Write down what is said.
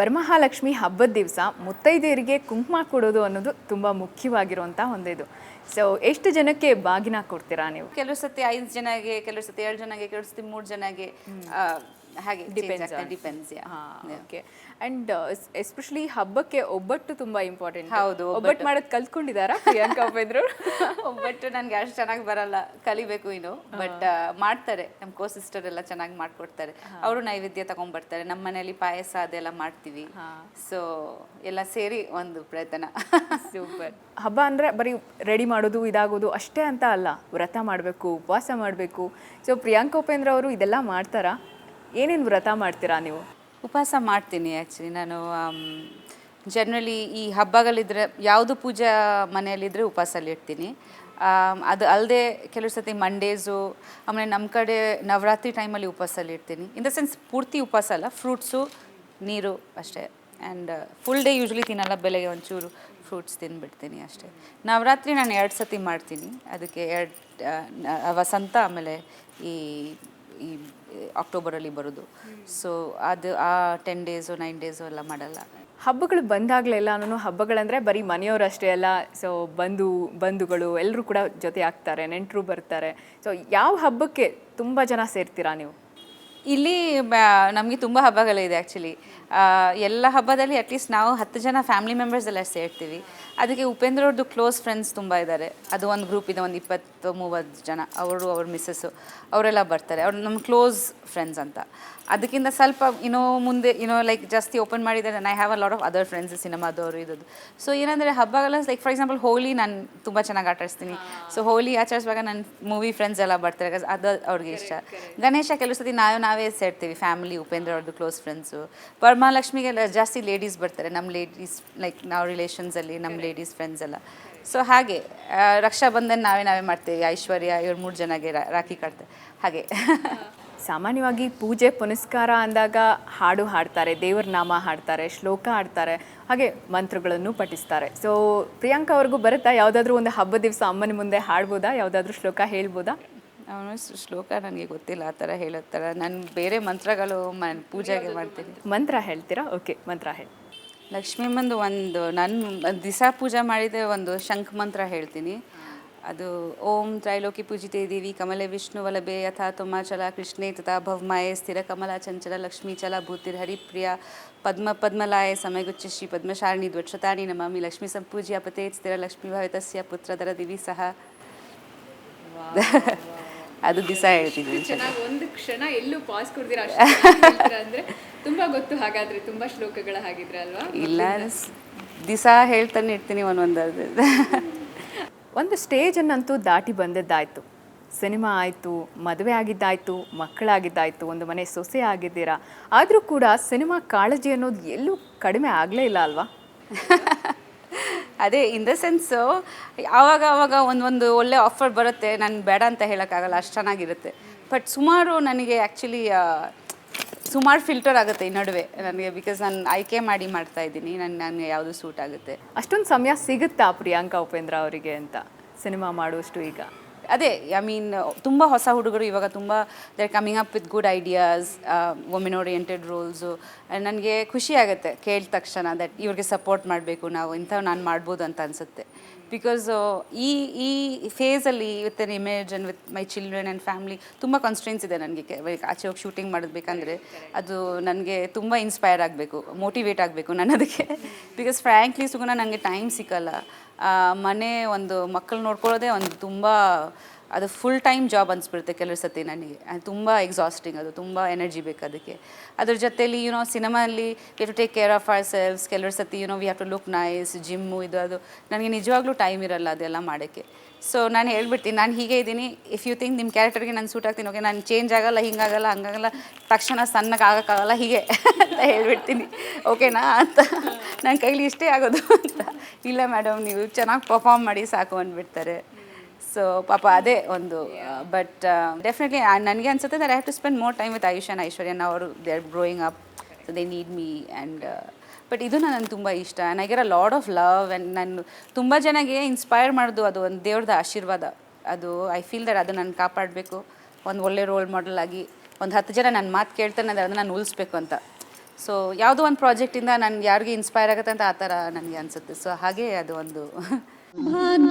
ವರಮಹಾಲಕ್ಷ್ಮಿ ಹಬ್ಬದ ದಿವಸ ಮುತ್ತೈದೆಯರಿಗೆ ಕುಂಕುಮ ಕೊಡೋದು ಅನ್ನೋದು ತುಂಬ ಮುಖ್ಯವಾಗಿರುವಂಥ ಇದು ಸೊ ಎಷ್ಟು ಜನಕ್ಕೆ ಬಾಗಿನ ಕೊಡ್ತೀರಾ ನೀವು? ಕೆಲವು ಸತಿ ಐದು ಜನಗೆ ಕೆಲವು ಸತಿ ಏಳು ಜನಗೆ ಕೆಲವು ಸತಿ ಮೂರು ಜನಗೆ ಹಾಗೆ ಡಿಪೆಂಡ್ಸ್ ಓಕೆ ಅಂಡ್ ಎಸ್ಪೆಷಲಿ ಹಬ್ಬಕ್ಕೆ ಒಬ್ಬಟ್ಟು ತುಂಬಾ ಇಂಪಾರ್ಟೆಂಟ್ ಹೌದು, ಒಬ್ಬಟ್ಟು. ಮಾಡೋದು ಕಲ್ತ್ಕೊಂಡಿದಾರ ಪ್ರಿಯಾಂಕಾ ಉಪೇಂದ್ರು ಒಬ್ಬಟ್ಟು ನನಗೆ ಅಷ್ಟು ಚೆನ್ನಾಗಿ ಬರಲ್ಲ ಕಲಿಬೇಕು ಇನ್ನು. ಬಟ್ ಮಾಡ್ತಾರೆ. ನಮ್ಮ ಕೋ ಸಿಸ್ಟರ್ ಎಲ್ಲ ಚೆನ್ನಾಗಿ ಮಾಡ್ಕೊಡ್ತಾರೆ. ಅವರು ನೈವೇದ್ಯ ತಗೊಂಡ್ಬರ್ತಾರೆ. ನಮ್ಮ ಮನೇಲಿ ಪಾಯಸ ಅದೆಲ್ಲ ಮಾಡ್ತೀವಿ. ಸೊ ಎಲ್ಲ ಸೇರಿ ಒಂದು ಪ್ರಯತ್ನ. ಸೂಪರ್ ಹಬ್ಬ ಅಂದ್ರೆ ಬರೀ ರೆಡಿ ಮಾಡೋದು ಇದಾಗೋದು ಅಷ್ಟೇ ಅಂತ ಅಲ್ಲ. ವ್ರತ ಮಾಡಬೇಕು ಉಪವಾಸ ಮಾಡಬೇಕು. ಸೊ ಪ್ರಿಯಾಂಕಾ ಉಪೇಂದ್ರ ಅವರು ಇದೆಲ್ಲ ಮಾಡ್ತಾರಾ? ಏನೇನು ವ್ರತ ಮಾಡ್ತೀರಾ ನೀವು? ಉಪವಾಸ ಮಾಡ್ತೀನಿ ಆ್ಯಕ್ಚುಲಿ ನಾನು ಜನ್ರಲಿ ಈ ಹಬ್ಬಗಳಿದ್ರೆ, ಯಾವುದು ಪೂಜಾ ಮನೆಯಲ್ಲಿದ್ದರೆ ಉಪವಾಸಲ್ಲಿ ಇಡ್ತೀನಿ. ಅದು ಅಲ್ಲದೆ ಕೆಲವು ಸರ್ತಿ ಮಂಡೇಸು ಆಮೇಲೆ ನಮ್ಮ ಕಡೆ ನವರಾತ್ರಿ ಟೈಮಲ್ಲಿ ಉಪವಾಸಲ್ಲಿ ಇಡ್ತೀನಿ. ಇನ್ ದ ಸೆನ್ಸ್ ಪೂರ್ತಿ ಉಪವಾಸ ಅಲ್ಲ ಫ್ರೂಟ್ಸು ನೀರು ಅಷ್ಟೇ. ಆ್ಯಂಡ್ ಫುಲ್ ಡೇ ಯೂಶ್ವಲಿ ತಿನ್ನಲ್ಲ, ಬೆಳಗ್ಗೆ ಒಂಚೂರು ಫ್ರೂಟ್ಸ್ ತಿಂದ್ಬಿಡ್ತೀನಿ ಅಷ್ಟೇ. ನವರಾತ್ರಿ ನಾನು ಎರಡು ಸತಿ ಮಾಡ್ತೀನಿ. ಅದಕ್ಕೆ ಎರಡು ವಸಂತ ಆಮೇಲೆ ಈ ಅಕ್ಟೋಬರಲ್ಲಿ ಬರೋದು. ಸೊ ಅದು ಆ ಟೆನ್ ಡೇಸು ನೈನ್ ಡೇಸು ಎಲ್ಲ ಮಾಡಲ್ಲ. ಹಬ್ಬಗಳು ಬಂದಾಗಲೆಲ್ಲನೂ ಹಬ್ಬಗಳಂದರೆ ಬರೀ ಮನೆಯವರಷ್ಟೇ ಅಲ್ಲ ಸೊ ಬಂಧು ಬಂಧುಗಳು ಎಲ್ಲರೂ ಕೂಡ ಜೊತೆ ಆಗ್ತಾರೆ ನೆಂಟರು ಬರ್ತಾರೆ. ಸೊ ಯಾವ ಹಬ್ಬಕ್ಕೆ ತುಂಬ ಜನ ಸೇರ್ತೀರಾ ನೀವು? ಇಲ್ಲಿ ನಮಗೆ ತುಂಬ ಹಬ್ಬಗಳಿದೆ ಆ್ಯಕ್ಚುಲಿ ಎಲ್ಲ ಹಬ್ಬದಲ್ಲಿ ಅಟ್ಲೀಸ್ಟ್ ನಾವು ಹತ್ತು ಜನ ಫ್ಯಾಮಿಲಿ ಮೆಂಬರ್ಸ್ ಎಲ್ಲ ಸೇರ್ತೀವಿ. ಅದಕ್ಕೆ ಉಪೇಂದ್ರ ಅವ್ರದ್ದು ಕ್ಲೋಸ್ ಫ್ರೆಂಡ್ಸ್ ತುಂಬ ಇದ್ದಾರೆ ಅದು ಒಂದು ಗ್ರೂಪ್ ಇದೆ ಒಂದು ಇಪ್ಪತ್ತು ಮೂವತ್ತು ಜನ. ಅವರು ಅವ್ರ ಮಿಸ್ಸಸ್ಸು ಅವರೆಲ್ಲ ಬರ್ತಾರೆ. ಅವ್ರು ನಮ್ಮ ಕ್ಲೋಸ್ ಫ್ರೆಂಡ್ಸ್ ಅಂತ. ಅದಕ್ಕಿಂತ ಸ್ವಲ್ಪ ಇನ್ನೂ ಮುಂದೆ ಇನ್ನೋ ಲೈಕ್ ಜಾಸ್ತಿ ಓಪನ್ ಮಾಡಿದ್ದಾರೆ I have a lot of other friends ಸಿನಿಮಾದವರು ಇದ್ದದ್ದು ಸೊ ಏನಂದರೆ ಹಬ್ಬಗಳ ಲೈಕ್ ಫಾರ್ ಎಕ್ಸಾಂಪಲ್ ಹೋಲಿ ನಾನು ತುಂಬ ಚೆನ್ನಾಗಿ ಆಟಾಡಿಸ್ತೀನಿ ಸೊ ಹೋಳಿ ಆಚರಿಸುವಾಗ ನನ್ನ ಮೂವಿ ಫ್ರೆಂಡ್ಸ್ ಎಲ್ಲ ಬರ್ತಾರೆ. ಅದು ಅವ್ರಿಗೆ ಇಷ್ಟ. ಗಣೇಶ ಕೆಲವು ಸತಿ ನಾವೇ ನಾವೇ ಸೇರ್ತೀವಿ ಫ್ಯಾಮಿಲಿ ಉಪೇಂದ್ರ ಅವ್ರದ್ದು ಕ್ಲೋಸ್ ಫ್ರೆಂಡ್ಸು ವರಮಹಾಲಕ್ಷ್ಮಿಗೆಲ್ಲ ಜಾಸ್ತಿ ಲೇಡೀಸ್ ಬರ್ತಾರೆ. ನಮ್ಮ ಲೇಡೀಸ್ ಲೈಕ್ ನಾವು ರಿಲೇಷನ್ಸಲ್ಲಿ ನಮ್ಮ ಲೇಡೀಸ್ ಫ್ರೆಂಡ್ಸ್ ಎಲ್ಲ. ಸೊ ಹಾಗೆ ರಕ್ಷಾ ಬಂಧನ್ ನಾವೇ ನಾವೇ ಮಾಡ್ತೇವೆ. ಐಶ್ವರ್ಯ ಇವ್ರು ಮೂರು ಜನಗೆ ರಾಖಿ ಕಟ್ತಾರೆ ಹಾಗೆ. ಸಾಮಾನ್ಯವಾಗಿ ಪೂಜೆ ಪುನಸ್ಕಾರ ಅಂದಾಗ ಹಾಡು ಹಾಡ್ತಾರೆ ದೇವರ ನಾಮ ಹಾಡ್ತಾರೆ ಶ್ಲೋಕ ಹಾಡ್ತಾರೆ. ಹಾಗೆ ಮಂತ್ರಗಳನ್ನು ಪಠಿಸ್ತಾರೆ. ಸೊ ಪ್ರಿಯಾಂಕಾ ಅವ್ರಿಗೂ ಬರುತ್ತಾ? ಯಾವುದಾದ್ರೂ ಒಂದು ಹಬ್ಬದ ದಿವಸ ಅಮ್ಮನ ಮುಂದೆ ಹಾಡ್ಬೋದಾ? ಯಾವುದಾದ್ರೂ ಶ್ಲೋಕ ಹೇಳ್ಬೋದಾ? ಅವನು ಶ್ಲೋಕ ನನಗೆ ಗೊತ್ತಿಲ್ಲ ಆ ಥರ ಹೇಳೋ ಥರ. ನಾನು ಬೇರೆ ಮಂತ್ರಗಳು ಮ ಪೂಜೆಗೆ ಮಾಡ್ತೀನಿ. ಮಂತ್ರ ಹೇಳ್ತೀರಾ? ಓಕೆ ಮಂತ್ರ ಹೇಳಿ. ಲಕ್ಷ್ಮೀಮ್ಮಂದು ಒಂದು ನನ್ನ ದಿಸ ಪೂಜೆ ಮಾಡಿದರೆ ಒಂದು ಶಂಖ ಮಂತ್ರ ಹೇಳ್ತೀನಿ. ಅದು ಓಂ ತ್ರೈಲೋಕಿ ಪೂಜಿತೆ ದೇವಿ ಕಮಲೆ ವಿಷ್ಣು ವಲಭೆ ಯಥಾ ತುಮಾಚಲ ಕೃಷ್ಣೇ ತಥಾ ಭವ್ಮಾಯೆ ಸ್ಥಿರ ಕಮಲ ಚಂಚಲ ಲಕ್ಷ್ಮೀ ಚಲ ಭೂತಿರ್ ಹರಿಪ್ರಿಯ ಪದ್ಮ ಪದ್ಮಲಾಯ ಸಮಯಗುಚ್ಚ ಶ್ರೀ ಪದ್ಮಶಾರಣಿ ದ್ವಕ್ಷತಾನಿ ನಮಾಮಿ ಲಕ್ಷ್ಮೀ ಸಂಪೂಜ್ಯ ಪತೇ ಸ್ಥಿರ ಲಕ್ಷ್ಮೀ ಭಾವಿತಸ್ಯ ಪುತ್ರಧರ ದಿವಿ ಸಹ. ಅದು ದಿಸ ಹೇಳ್ತಿದ್ದೀನಿ. ಚೆನ್ನಾಗಿ ಒಂದು ಕ್ಷಣ ಎಲ್ಲೂ ಪಾಸ್ ಕೊಡ್ತೀರಾ ಅಂದ್ರೆ ತುಂಬಾ ಗೊತ್ತು ಹಾಗಾದ್ರೆ ತುಂಬಾ ಶ್ಲೋಕಗಳ ಹಾಗಿದ್ರೆ ಅಲ್ವಾ? ಇಲ್ಲ ದಿಸ ಹೇಳ್ತಾನೆ ಇರ್ತೀನಿ ಒಂದೊಂದು ಒಂದು ಸ್ಟೇಜನ್ನಂತೂ ದಾಟಿ ಬಂದದ್ದಾಯ್ತು. ಸಿನಿಮಾ ಆಯಿತು ಮದುವೆ ಆಗಿದ್ದಾಯ್ತು ಮಕ್ಕಳಾಗಿದ್ದಾಯ್ತು ಒಂದು ಮನೆ ಸೊಸೆ ಆಗಿದ್ದೀರಾ. ಆದರೂ ಕೂಡ ಸಿನಿಮಾ ಕಾಳಜಿ ಅನ್ನೋದು ಎಲ್ಲೂ ಕಡಿಮೆ ಆಗಲೇ ಇಲ್ಲ ಅಲ್ವಾ? ಅದೇ ಇನ್ ದ ಸೆನ್ಸು ಆವಾಗ ಆವಾಗ ಒಂದೊಂದು ಒಳ್ಳೆ ಆಫರ್ ಬರುತ್ತೆ, ನಾನು ಬೇಡ ಅಂತ ಹೇಳೋಕ್ಕಾಗಲ್ಲ, ಅಷ್ಟು ಚೆನ್ನಾಗಿರುತ್ತೆ. ಬಟ್ ಸುಮಾರು ನನಗೆ ಆ್ಯಕ್ಚುಲಿ ಸುಮಾರು ಫಿಲ್ಟರ್ ಆಗುತ್ತೆ ಈ ನಡುವೆ ನನಗೆ ಬಿಕಾಸ್ ನಾನು ಆಯ್ಕೆ ಮಾಡಿ ಮಾಡ್ತಾ ಇದ್ದೀನಿ ನನ್ನ ನನಗೆ ಯಾವುದು ಸೂಟ್ ಆಗುತ್ತೆ. ಅಷ್ಟೊಂದು ಸಮಯ ಸಿಗುತ್ತಾ ಪ್ರಿಯಾಂಕಾ ಉಪೇಂದ್ರ ಅವರಿಗೆ ಅಂತ, ಸಿನಿಮಾ ಮಾಡುವಷ್ಟು ಈಗ? ಅದೇ ಐ ಮೀನ್ ತುಂಬ ಹೊಸ ಹುಡುಗರು ಇವಾಗ ತುಂಬ there coming up with good ideas women oriented roles ನನಗೆ ಖುಷಿ ಆಗುತ್ತೆ ಕೇಳಿದ ತಕ್ಷಣ ದಟ್ ಇವ್ರಿಗೆ ಸಪೋರ್ಟ್ ಮಾಡಬೇಕು ನಾವು, ಇಂಥವು ನಾನು ಮಾಡ್ಬೋದು ಅಂತ ಅನಿಸುತ್ತೆ. ಬಿಕಾಸ್ ಈ ಈ ಫೇಸಲ್ಲಿ with an image and with my children and family ತುಂಬ ಕಾನ್ಸ್ಟೆನ್ಸ್ ಇದೆ ನನಗೆ. ಆಚೆ ಹೋಗಿ ಶೂಟಿಂಗ್ ಮಾಡಬೇಕಂದ್ರೆ ಅದು ನನಗೆ ತುಂಬ ಇನ್ಸ್ಪೈರ್ ಆಗಬೇಕು ಮೋಟಿವೇಟ್ ಆಗಬೇಕು ನಾನು ಅದಕ್ಕೆ ಬಿಕಾಸ್ ಫ್ರ್ಯಾಂಕ್ಲಿ ಸುಗುಣ ನನಗೆ ಟೈಮ್ ಸಿಕ್ಕಲ್ಲ. ಮನೆ ಒಂದು ಮಕ್ಕಳು ನೋಡ್ಕೊಳ್ಳೋದೇ ಒಂದು ತುಂಬ ಅದು ಫುಲ್ ಟೈಮ್ ಜಾಬ್ ಅನಿಸ್ಬಿಡುತ್ತೆ ಕೆಲವು ಸತಿ ನನಗೆ. ತುಂಬ ಎಕ್ಸಾಸ್ಟಿಂಗ್ ಅದು ತುಂಬ ಎನರ್ಜಿ ಬೇಕು ಅದಕ್ಕೆ. ಅದ್ರ ಜೊತೆಲಿ you know ಸಿನಿಮಾಲ್ಲಿ we to take care of ourselves ಕೆಲವರು ಸತಿ you know we have to look nice gym ಇದು, ಅದು. ನನಗೆ ನಿಜವಾಗ್ಲೂ ಟೈಮ್ ಇರಲ್ಲ ಅದೆಲ್ಲ ಮಾಡೋಕ್ಕೆ. ಸೊ ನಾನು ಹೇಳ್ಬಿಡ್ತೀನಿ, ನಾನು ಹೀಗೆ ಇದ್ದೀನಿ. ಇಫ್ ಯು ಥಿಂಕ್ ನಿಮ್ಮ ಕ್ಯಾರೆಕ್ಟರ್ಗೆ ನಾನು ಸೂಟ್ ಆಗ್ತೀನಿ ಓಕೆ ನಾನು ಚೇಂಜ್ ಆಗಲ್ಲ, ಹಿಂಗಾಗಲ್ಲ, ಹಂಗಾಗಲ್ಲ, ತಕ್ಷಣ ಸಣ್ಣಕ್ಕೆ ಆಗೋಕ್ಕಾಗಲ್ಲ ಹೀಗೆ ಅಂತ ಹೇಳ್ಬಿಡ್ತೀನಿ. ಓಕೆನಾ ಅಂತ. ನನ್ನ ಕೈಲಿ ಇಷ್ಟೇ ಆಗೋದು ಅಂತ. ಇಲ್ಲ ಮೇಡಮ್ ನೀವು ಚೆನ್ನಾಗಿ ಪರ್ಫಾರ್ಮ್ ಮಾಡಿ ಸಾಕು ಅಂದ್ಬಿಡ್ತಾರೆ. ಸೊ ಪಾಪ ಅದೇ ಒಂದು ಬಟ್ ಡೆಫಿನೆಟ್ಲಿ ನನಗೆ ಅನ್ಸುತ್ತೆ there I have to spend more time with Ayush and Aishwarya ನಾವು ಅವರು they are growing up so they need me and but ಇದು ನನಗೆ ತುಂಬ ಇಷ್ಟ and I get a lot of love and ನಾನು ತುಂಬ ಜನಗೆ ಇನ್ಸ್ಪೈರ್ ಮಾಡೋದು ಅದು ಒಂದು ದೇವ್ರದ ಆಶೀರ್ವಾದ. ಅದು ಐ ಫೀಲ್ ದಟ್ ಅದು ನಾನು ಕಾಪಾಡಬೇಕು, ಒಂದು ಒಳ್ಳೆ ರೋಲ್ ಮಾಡೆಲ್ ಆಗಿ, ಒಂದು ಹತ್ತು ಜನ ನನ್ನ ಮಾತು ಕೇಳ್ತಾನೆ ಅದನ್ನು ನಾನು ಉಳಿಸ್ಬೇಕು ಅಂತ. ಸೊ ಯಾವುದೋ ಒಂದು ಪ್ರಾಜೆಕ್ಟಿಂದ ನಾನು ಯಾರಿಗೆ ಇನ್ಸ್ಪೈರ್ ಆಗುತ್ತೆ ಅಂತ ಆ ಥರ ನನಗೆ ಅನಿಸುತ್ತೆ. ಸೊ ಹಾಗೆ ಅದು ಒಂದು. ಬಾರಮ್ಮ